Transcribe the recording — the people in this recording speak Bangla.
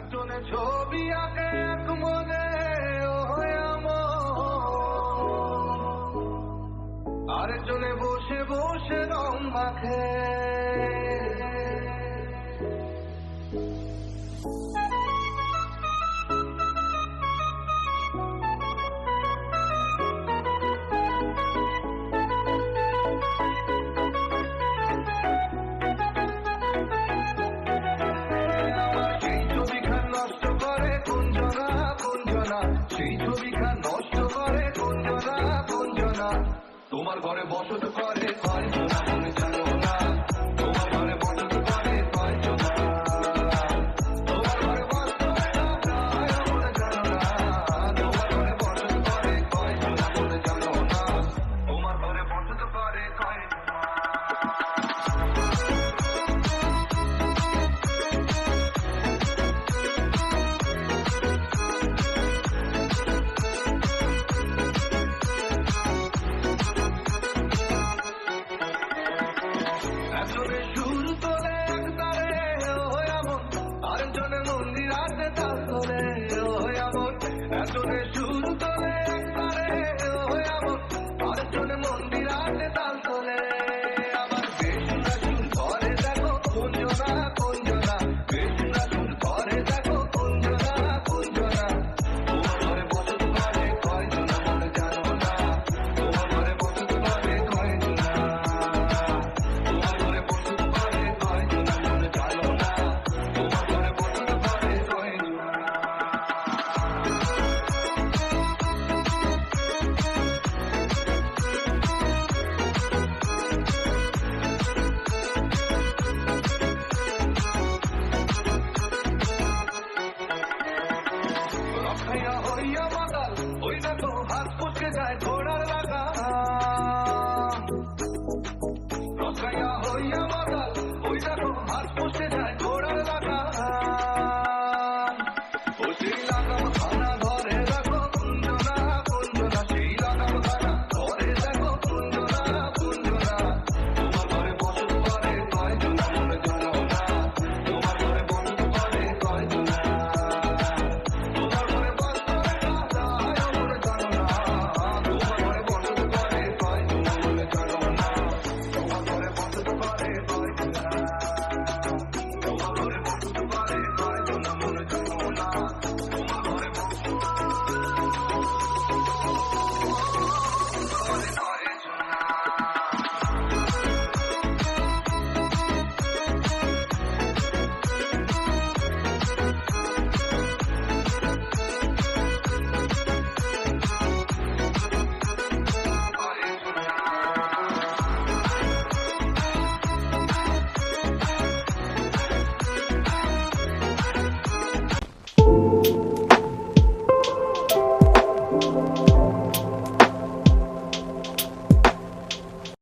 কার্টুনে ছবি আঁকে এক মনে আরেকজনে বসে বসে রং মাখে তোমার ঘরে বসত করে হয় de Bye.